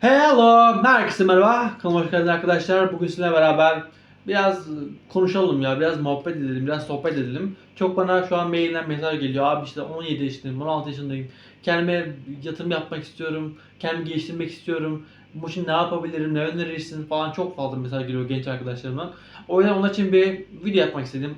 Hello, herkese merhaba. Kanalıma hoş geldiniz arkadaşlar. Bugün sizinle beraber biraz konuşalım ya, biraz muhabbet edelim, biraz sohbet edelim. Çok bana şu an mailden mesaj geliyor. Abi işte 17 yaşındayım, 16 yaşındayım. Kendime yatırım yapmak istiyorum, kendimi geliştirmek istiyorum. Bu için ne yapabilirim, ne önerirsin falan çok fazla mesaj geliyor genç arkadaşlarımdan. O yüzden onun için bir video yapmak istedim.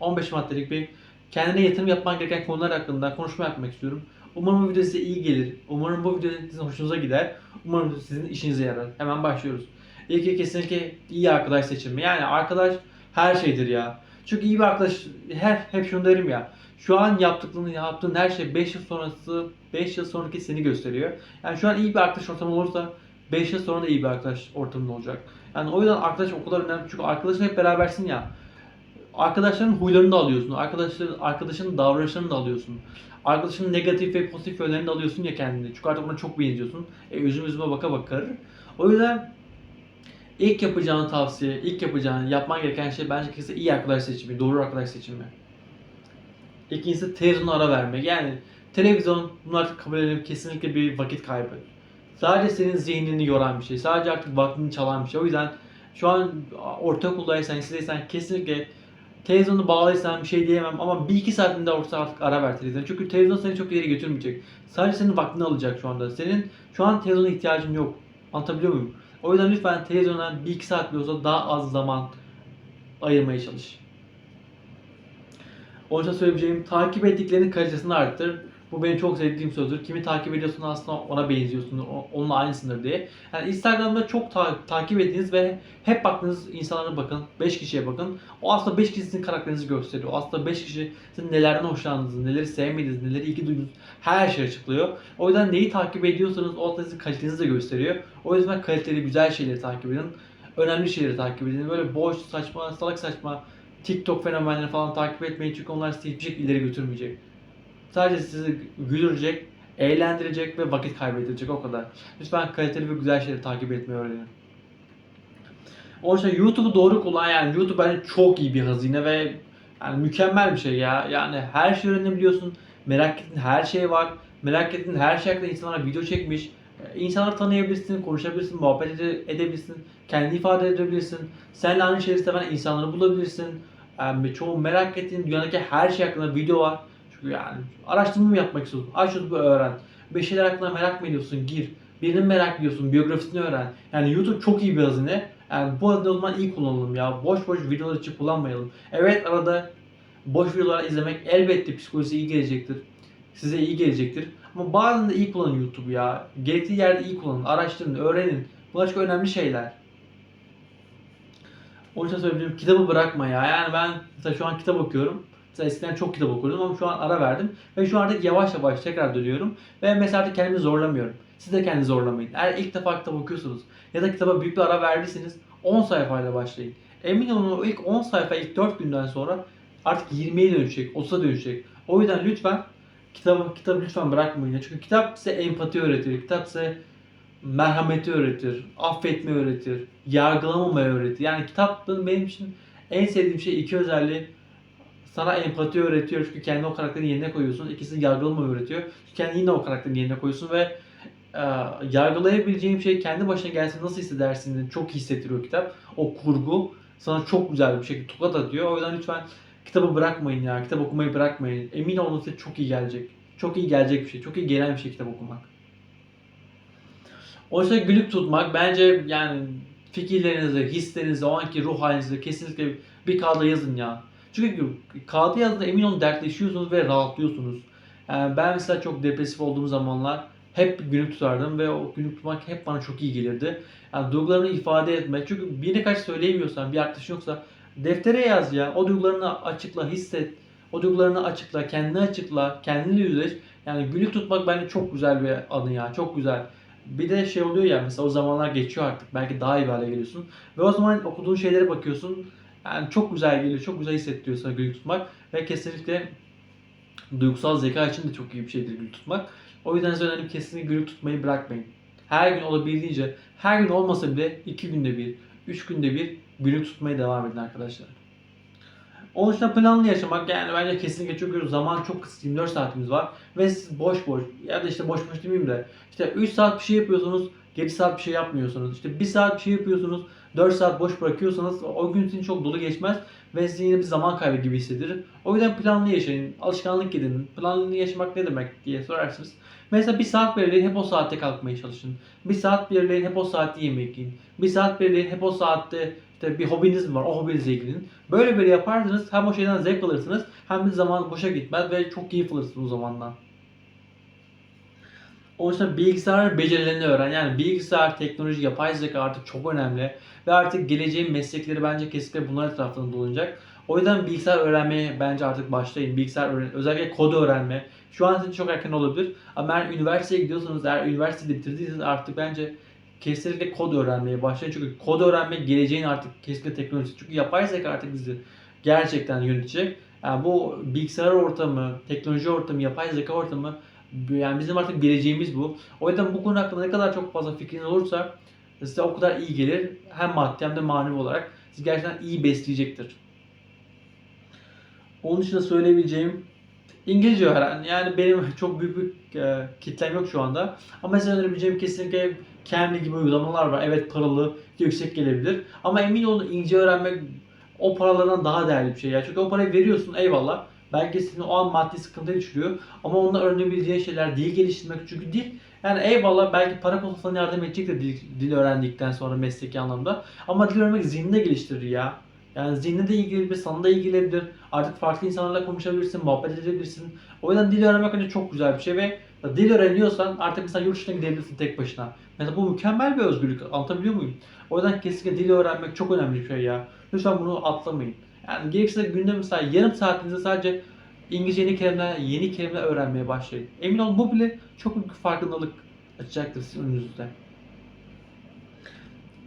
10-15 maddelik bir kendine yatırım yapman gereken konular hakkında konuşma yapmak istiyorum. Umarım bu video size iyi gelir. Umarım bu video sizin hoşunuza gider. Umarım sizin işinize yarar. Hemen başlıyoruz. İlk kesinlikle iyi arkadaş seçimi. Yani arkadaş her şeydir ya. Çünkü iyi bir arkadaş her hep şunu derim ya. Şu an yaptıklarını yaptığın her şey 5 yıl sonrası 5 yıl sonraki seni gösteriyor. Yani şu an iyi bir arkadaş ortamı olursa 5 yıl sonra da iyi bir arkadaş ortamın olacak. Yani o yüzden arkadaş o kadar önemli. Çünkü arkadaşın hep berabersin ya. Arkadaşların huylarını da alıyorsun. Arkadaşların arkadaşının davranışlarını da alıyorsun. Arkadaşının negatif ve pozitif yönlerini de alıyorsun ya kendine. Çünkü artık ona çok benziyorsun. E, üzüm üzüme baka bakar. O yüzden ilk yapacağın tavsiye, ilk yapacağın, yapman gereken şey bence kesinlikle iyi arkadaş seçimi, doğru arkadaş seçimi. İkincisi televizyona ara vermek. Yani televizyon bunlar kabul edelim kesinlikle bir vakit kaybı. Sadece senin zihnini yoran bir şey. Sadece artık vaktini çalan bir şey. O yüzden şu an ortaokuldaysan, lisedeysen kesinlikle televizyonu bağlıysan bir şey diyemem ama bir iki saatinde olsa artık ara ver televizyonu. Çünkü televizyon seni çok ileri götürmeyecek. Sadece senin vaktini alacak şu anda. Senin şu an televizyona ihtiyacın yok. Anlatabiliyor muyum? O yüzden lütfen televizyona bir iki saat olsa daha az zaman ayırmaya çalış. Onun için söyleyeceğim takip ettiklerinin kalitesini arttır. Bu benim çok sevdiğim sözdür. Kimi takip ediyorsun aslında ona benziyorsun, o- onunla aynısındır diye. Yani Instagram'da çok ta- takip ettiğiniz ve hep baktığınız insanlara bakın. 5 kişiye bakın. O aslında 5 kişi sizin karakterinizi gösteriyor. Aslında 5 kişi sizin nelerden hoşlandığınızı, neleri sevmediğinizi, neleri ilgi duyduğunuz her şeyi açıklıyor. O yüzden neyi takip ediyorsanız o aslında sizin kalitenizi de gösteriyor. O yüzden kaliteli güzel şeyleri takip edin. Önemli şeyleri takip edin. Böyle boş, saçma, salak saçma TikTok fenomenlerini falan takip etmeyin çünkü onlar sizi hiçbir şekilde ileri götürmeyecek. Sadece sizi güldürecek, eğlendirecek ve vakit kaybettirecek o kadar. Lütfen kaliteli ve güzel şeyleri takip etmeyi öğrenin. O yüzden YouTube'u doğru kullan yani YouTube bence çok iyi bir hazine ve yani mükemmel bir şey ya. Yani her şeyi öğrenebiliyorsun. Merak ettiğin her şey var. Merak ettiğin her şey hakkında insanlar video çekmiş. Ee, İnsanları tanıyabilirsin, konuşabilirsin, muhabbet ede- edebilirsin, kendini ifade edebilirsin. Seninle aynı şeyleri seven insanları bulabilirsin. Yani çoğu merak ettiğin dünyadaki her şey hakkında video var. Yani araştırma mı yapmak istiyorsun? Aç YouTube'u öğren. Bir şeyler hakkında merak mı ediyorsun? Gir. Birini merak ediyorsun, biyografisini öğren. Yani YouTube çok iyi bir hazine. Yani bu hazine o zaman iyi kullanalım ya. Boş boş videolar için kullanmayalım. Evet arada boş videolar izlemek elbette psikolojisi iyi gelecektir. Size iyi gelecektir. Ama bazen de iyi kullanın YouTube ya. Gerektiği yerde iyi kullanın. Araştırın, öğrenin. Bunlar çok önemli şeyler. O yüzden söyleyeyim kitabı bırakma ya. Yani ben mesela şu an kitap okuyorum. Mesela eskiden çok kitap okurdum ama şu an ara verdim. Ve şu artık yavaş yavaş tekrar dönüyorum. Ve mesela artık kendimi zorlamıyorum. Siz de kendinizi zorlamayın. Eğer ilk defa kitap okuyorsunuz ya da kitaba büyük bir ara verdiyseniz 10 sayfayla başlayın. Emin olun ilk 10 sayfa ilk 4 günden sonra artık 20'ye dönüşecek, 30'a dönüşecek. O yüzden lütfen kitabı, kitabı lütfen bırakmayın. Çünkü kitap size empati öğretir. Kitap size merhameti öğretir, affetme öğretir, yargılamamayı öğretir. Yani kitapın benim için en sevdiğim şey iki özelliği. Sana empati öğretiyor çünkü kendi o karakterin yerine koyuyorsun. İkisi yargılamayı öğretiyor. Çünkü kendi yine o karakterin yerine koyuyorsun ve e, yargılayabileceğim şey kendi başına gelsin nasıl hissedersin çok hissettiriyor kitap. O kurgu sana çok güzel bir şekilde tokat atıyor. O yüzden lütfen kitabı bırakmayın ya. Kitap okumayı bırakmayın. Emin olun size çok iyi gelecek. Çok iyi gelecek bir şey. Çok iyi gelen bir şey kitap okumak. Oysa gülüp tutmak bence yani fikirlerinizi, hislerinizi, o anki ruh halinizi kesinlikle bir kağıda yazın ya. Çünkü kağıda yazdığında emin olun dertleşiyorsunuz ve rahatlıyorsunuz. Yani ben mesela çok depresif olduğum zamanlar hep günlük tutardım ve o günlük tutmak hep bana çok iyi gelirdi. Yani duygularını ifade etmek. Çünkü birine kaç söyleyemiyorsan, bir arkadaşın yoksa deftere yaz ya. O duygularını açıkla, hisset. O duygularını açıkla, kendini açıkla, kendini yüzleş. Yani günlük tutmak bence çok güzel bir anı ya. Çok güzel. Bir de şey oluyor ya mesela o zamanlar geçiyor artık. Belki daha iyi bir hale geliyorsun. Ve o zaman okuduğun şeylere bakıyorsun. Yani çok güzel geliyor. Çok güzel hissettiriyor sana günlük tutmak. Ve kesinlikle duygusal zeka için de çok iyi bir şeydir günlük tutmak. O yüzden size önerim kesinlikle günlük tutmayı bırakmayın. Her gün olabildiğince, her gün olmasa bile iki günde bir, üç günde bir günlük tutmaya devam edin arkadaşlar. Onun dışında planlı yaşamak yani bence kesinlikle çünkü zaman çok kısıtlı 24 saatimiz var ve siz boş boş ya da işte boş boş demeyeyim de işte 3 saat bir şey yapıyorsunuz 7 saat bir şey yapmıyorsunuz. İşte 1 saat bir şey yapıyorsunuz. 4 saat boş bırakıyorsanız o gün için çok dolu geçmez ve size bir zaman kaybı gibi hissedilir. O yüzden planlı yaşayın, alışkanlık edinin. Planlı yaşamak ne demek diye sorarsınız. Mesela bir saat belirleyin hep o saatte kalkmaya çalışın. Bir saat belirleyin hep o saatte yemek yiyin. Bir saat belirleyin hep o saatte işte bir hobiniz var o hobinizle ilgilenin. Böyle böyle yaparsanız hem o şeyden zevk alırsınız hem de zaman boşa gitmez ve çok keyif alırsınız o zamandan. Onun için bilgisayar becerilerini öğren. Yani bilgisayar, teknoloji, yapay zeka artık çok önemli. Ve artık geleceğin meslekleri bence kesinlikle bunlar etrafında dolanacak. O yüzden bilgisayar öğrenmeye bence artık başlayın. Bilgisayar öğren, özellikle kod öğrenme. Şu an için çok erken olabilir. Ama eğer üniversiteye gidiyorsanız, eğer üniversitede bitirdiyseniz artık bence kesinlikle kod öğrenmeye başlayın. Çünkü kod öğrenmek geleceğin artık kesinlikle teknolojisi. Çünkü yapay zeka artık bizi gerçekten yönetecek. Yani bu bilgisayar ortamı, teknoloji ortamı, yapay zeka ortamı yani bizim artık geleceğimiz bu. O yüzden bu konu hakkında ne kadar çok fazla fikriniz olursa size o kadar iyi gelir. Hem maddi hem de manevi olarak sizi gerçekten iyi besleyecektir. Onun dışında söyleyebileceğim İngilizce öğren. Yani benim çok büyük bir e, kitlem yok şu anda. Ama mesela önerebileceğim kesinlikle kendi gibi uygulamalar var. Evet paralı, yüksek gelebilir. Ama emin olun İngilizce öğrenmek o paralardan daha değerli bir şey ya. Çünkü o parayı veriyorsun eyvallah. Belki sizin o an maddi sıkıntı düşürüyor. Ama onunla öğrenebileceğin şeyler dil geliştirmek. Çünkü dil yani eyvallah belki para konusunda yardım edecektir dil, dil öğrendikten sonra mesleki anlamda. Ama dil öğrenmek zihnini de geliştirir ya. Yani zihni de ilgilenebilir, sana da ilgilenebilir. Artık farklı insanlarla konuşabilirsin, muhabbet edebilirsin. O yüzden dil öğrenmek bence çok güzel bir şey ve dil öğreniyorsan artık mesela yurt dışına gidebilirsin tek başına. Mesela bu mükemmel bir özgürlük. Anlatabiliyor muyum? O yüzden kesinlikle dil öğrenmek çok önemli bir şey ya. Lütfen bunu atlamayın. Yani gerekirse günde mesela yarım saatinizi sadece İngilizce yeni kelimeler, yeni kelimeler öğrenmeye başlayın. Emin olun bu bile çok büyük farkındalık açacaktır sizin önünüzde.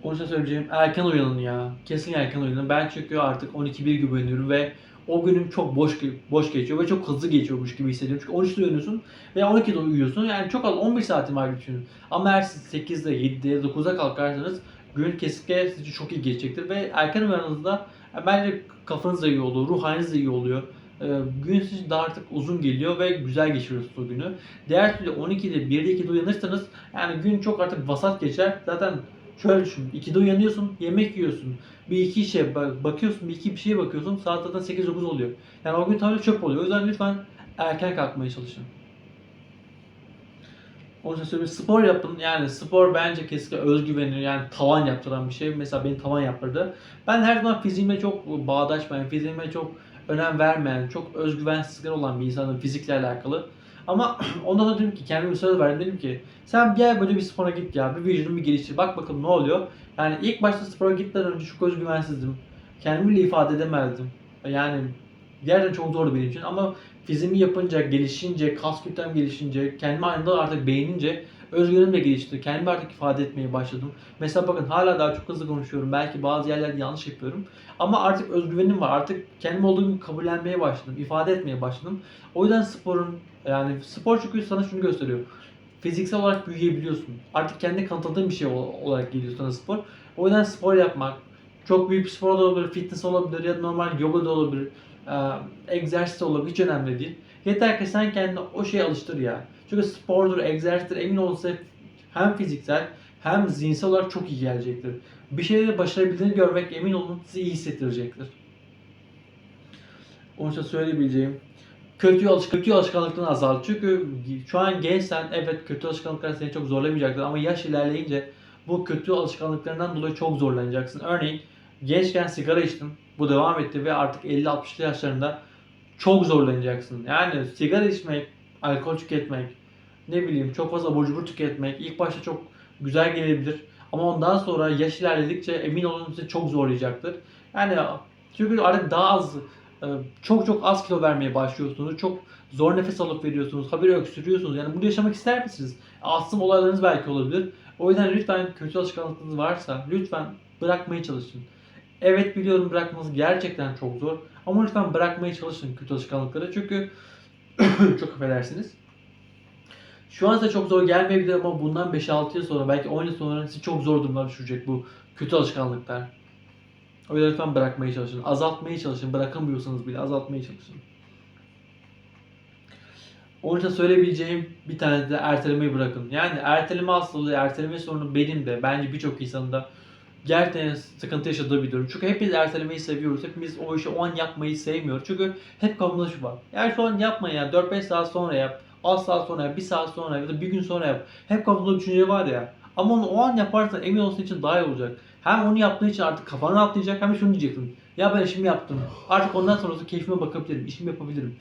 Onun için söyleyeceğim erken uyanın ya. Kesin erken uyanın. Ben çünkü artık 12-1 gibi uyanıyorum ve o günüm çok boş boş geçiyor ve çok hızlı geçiyormuş gibi hissediyorum. Çünkü 13'te uyanıyorsun ve 12'de uyuyorsun. Yani çok az 11 saatin var düşünün. Ama eğer siz 8'de, 7'de, 9'da kalkarsanız gün kesinlikle sizce çok iyi geçecektir ve erken uyandığınızda bence kafanız da iyi oluyor, ruh haliniz de iyi oluyor. Ee, gün sizin daha artık uzun geliyor ve güzel geçiriyorsunuz o günü. Diğer türlü 12'de, 1'de, 2'de uyanırsanız yani gün çok artık vasat geçer. Zaten şöyle düşün. 2'de uyanıyorsun, yemek yiyorsun. Bir iki işe bakıyorsun, bir iki bir şeye bakıyorsun. Saat zaten 8-9 oluyor. Yani o gün tamamen çöp oluyor. O yüzden lütfen erken kalkmaya çalışın. Onun için söyleyeyim spor yapın. Yani spor bence kesinlikle özgüveni yani tavan yaptıran bir şey. Mesela beni tavan yaptırdı. Ben her zaman fiziğime çok bağdaşmayan, fiziğime çok önem vermeyen, çok özgüvensizlikler olan bir insanım fizikle alakalı. Ama ondan sonra dedim ki kendime söz verdim dedim ki sen gel böyle bir spora git ya bir vücudunu bir geliştir bak bakalım ne oluyor. Yani ilk başta spora gitmeden önce çok özgüvensizdim. Kendimi ifade edemezdim. Yani gerçekten çok zordu benim için ama fiziğimi yapınca, gelişince, kas kütlem gelişince, kendimi aynı artık beğenince özgüvenim de gelişti. Kendimi artık ifade etmeye başladım. Mesela bakın hala daha çok hızlı konuşuyorum. Belki bazı yerlerde yanlış yapıyorum. Ama artık özgüvenim var. Artık kendim olduğum gibi kabullenmeye başladım. ifade etmeye başladım. O yüzden sporun yani spor çünkü sana şunu gösteriyor. Fiziksel olarak büyüyebiliyorsun. Artık kendi kanıtladığın bir şey olarak geliyor sana spor. O yüzden spor yapmak, çok büyük bir spor da olabilir, fitness olabilir ya da normal yoga da olabilir, egzersiz olabilir, hiç önemli değil. Yeter ki sen kendini o şeye alıştır ya. Çünkü spordur, egzersizdir emin olsa hem fiziksel hem zihinsel olarak çok iyi gelecektir. Bir şeyleri başarabildiğini görmek emin olun sizi iyi hissettirecektir. Onun için söyleyebileceğim kötü alışkanlık kötü alışkanlıklarını azalt. Çünkü şu an gençsen evet kötü alışkanlıklar seni çok zorlamayacaktır ama yaş ilerleyince bu kötü alışkanlıklarından dolayı çok zorlanacaksın. Örneğin gençken sigara içtin. Bu devam etti ve artık 50-60'lı yaşlarında çok zorlanacaksın. Yani sigara içmek, alkol tüketmek, ne bileyim çok fazla abur tüketmek ilk başta çok güzel gelebilir. Ama ondan sonra yaş ilerledikçe emin olun sizi çok zorlayacaktır. Yani çünkü artık daha az e, çok çok az kilo vermeye başlıyorsunuz. Çok zor nefes alıp veriyorsunuz. Haberi öksürüyorsunuz. Yani bunu yaşamak ister misiniz? Astım olaylarınız belki olabilir. O yüzden lütfen kötü alışkanlıklarınız varsa lütfen bırakmaya çalışın. Evet biliyorum bırakmanız gerçekten çok zor. Ama lütfen bırakmaya çalışın kötü alışkanlıkları. Çünkü çok affedersiniz. Şu an size çok zor gelmeyebilir ama bundan 5-6 yıl sonra belki 10 yıl sonra sizi çok zor durumlar düşürecek bu kötü alışkanlıklar. O yüzden lütfen bırakmaya çalışın. Azaltmaya çalışın. Bırakamıyorsanız bile azaltmaya çalışın. Onun için söyleyebileceğim bir tane de ertelemeyi bırakın. Yani erteleme hastalığı, erteleme sorunu benim de bence birçok insanın da gerçekten sıkıntı yaşadığı bir durum. Çünkü hepimiz ertelemeyi seviyoruz. Hepimiz o işi o an yapmayı sevmiyoruz. Çünkü hep kafamızda şu var. Eğer şu an yapma ya 4-5 saat sonra yap. Az saat sonra yap, bir saat sonra yap ya da bir gün sonra yap. Hep kafamda düşünce var ya. Ama onu o an yaparsan emin olsun için daha iyi olacak. Hem onu yaptığın için artık kafana atlayacak hem de şunu diyeceksin. Ya ben işimi yaptım. Artık ondan sonrası keyfime bakabilirim. işimi yapabilirim.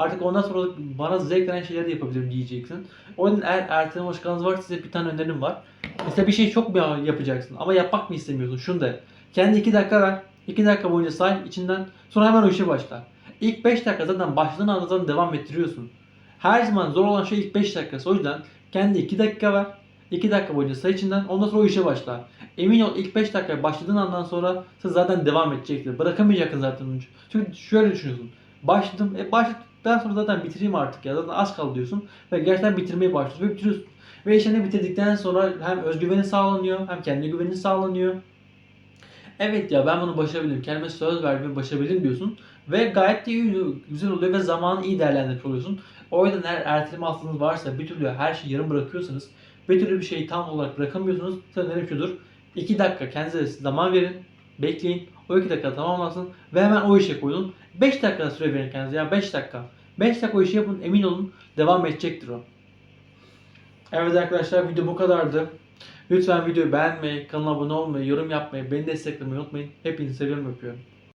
Artık ondan sonra bana zevk veren şeyleri de yapabilirim diyeceksin. O yüzden eğer erteleme alışkanlığınız varsa size bir tane önerim var. Mesela bir şey çok mu yapacaksın ama yapmak mı istemiyorsun? Şunu de. Kendi 2 dakika ver. 2 dakika boyunca say içinden. Sonra hemen o işe başla. İlk 5 dakika zaten başladığın anda zaten devam ettiriyorsun. Her zaman zor olan şey ilk 5 dakikası. O yüzden kendi 2 dakika ver. 2 dakika boyunca say içinden ondan sonra o işe başla. Emin ol ilk 5 dakika başladığın andan sonra sen zaten devam edecektir. Bırakamayacaksın zaten. Çünkü şöyle düşünüyorsun. Başladım. E başladıktan sonra zaten bitireyim artık ya. Zaten az kaldı diyorsun. Ve gerçekten bitirmeye başlıyorsun ve bitiriyorsun. Ve işini bitirdikten sonra hem özgüveni sağlanıyor hem kendi güveni sağlanıyor. Evet ya ben bunu başarabilirim. Kendime söz verdim ve başarabilirim diyorsun. Ve gayet de iyi, güzel oluyor ve zamanı iyi değerlendirmiş oluyorsun. O yüzden eğer erteleme hastalığınız varsa bir türlü her şeyi yarım bırakıyorsanız bir türlü bir şeyi tam olarak bırakamıyorsunuz. Sanırım şudur. 2 dakika kendinize zaman verin. Bekleyin. O 2 dakika tamamlansın. Ve hemen o işe koyun. 5 dakika süre verin kendinize. Ya 5 dakika. 5 dakika o işi yapın. Emin olun devam edecektir o. Evet arkadaşlar video bu kadardı. Lütfen videoyu beğenmeyi, kanala abone olmayı, yorum yapmayı, beni desteklemeyi unutmayın. Hepinizi seviyorum öpüyorum.